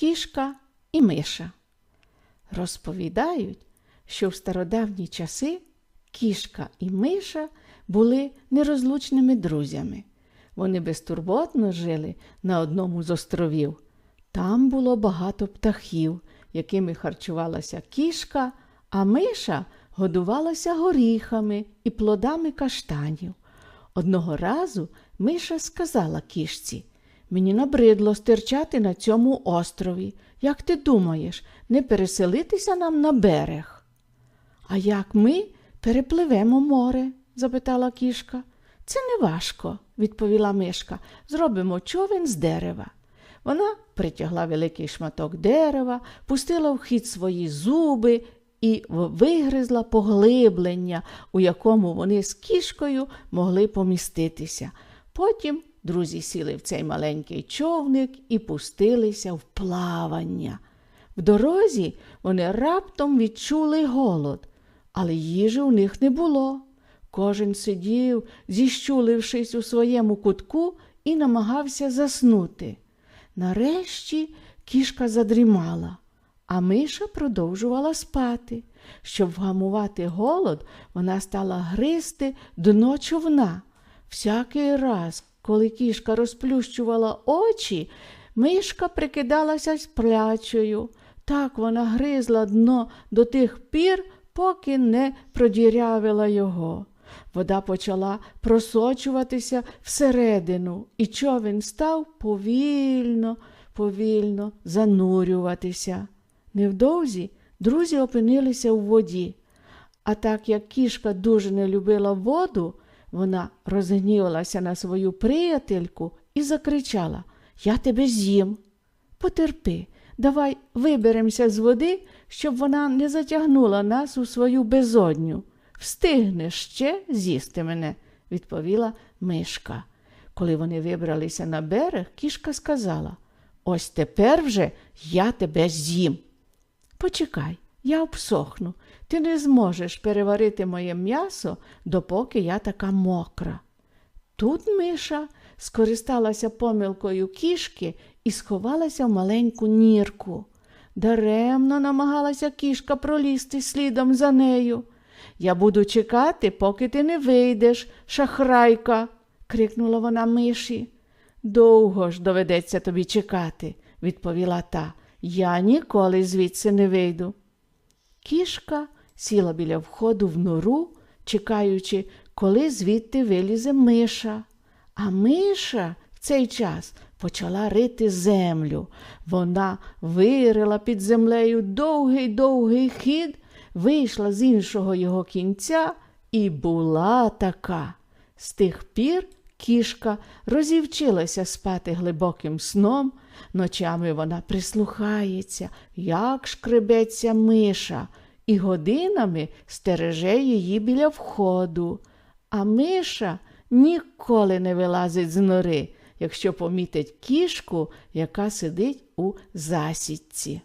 кішка і миша. Розповідають, що в стародавні часи кішка і миша були нерозлучними друзями. Вони безтурботно жили на одному з островів. Там було багато птахів, якими харчувалася кішка, а миша годувалася горіхами і плодами каштанів. Одного разу миша сказала кішці Мені набридло стирчати на цьому острові. Як ти думаєш, не переселитися нам на берег? А як ми перепливемо море? запитала кішка. Це не важко, відповіла мишка. Зробимо човен з дерева. Вона притягла великий шматок дерева, пустила в хід свої зуби і вигризла поглиблення, у якому вони з кішкою могли поміститися. Потім друзі сіли в цей маленький човник і пустилися в плавання. В дорозі вони раптом відчули голод, але їжі у них не було. Кожен сидів, зіщулившись у своєму кутку, і намагався заснути. Нарешті кішка задрімала, а миша продовжувала спати. Щоб вгамувати голод, вона стала гризти дно човна. Всякий раз, коли кішка розплющувала очі, мишка прикидалася сплячою. Так вона гризла дно до тих пір, поки не продірявила його. Вода почала просочуватися всередину, і човен став повільно, повільно занурюватися. Невдовзі друзі опинилися у воді. А так як кішка дуже не любила воду, вона розгнівалася на свою приятельку і закричала Я тебе з'їм. Потерпи, давай виберемося з води, щоб вона не затягнула нас у свою безодню. Встигнеш ще з'їсти мене, відповіла мишка. Коли вони вибралися на берег, кішка сказала Ось тепер вже я тебе з'їм. Почекай, я обсохну. Ти не зможеш переварити моє м'ясо, допоки я така мокра. Тут миша скористалася помилкою кішки і сховалася в маленьку нірку. Даремно намагалася кішка пролізти слідом за нею. Я буду чекати, поки ти не вийдеш, шахрайка, крикнула вона миші. Довго ж доведеться тобі чекати, відповіла та. Я ніколи звідси не вийду. Кішка сіла біля входу в нору, чекаючи, коли звідти вилізе миша. А миша в цей час почала рити землю. Вона вирила під землею довгий довгий хід, вийшла з іншого його кінця і була така. З тих пір кішка розівчилася спати глибоким сном. Ночами вона прислухається, як шкребеться миша, і годинами стереже її біля входу. А миша ніколи не вилазить з нори, якщо помітить кішку, яка сидить у засідці.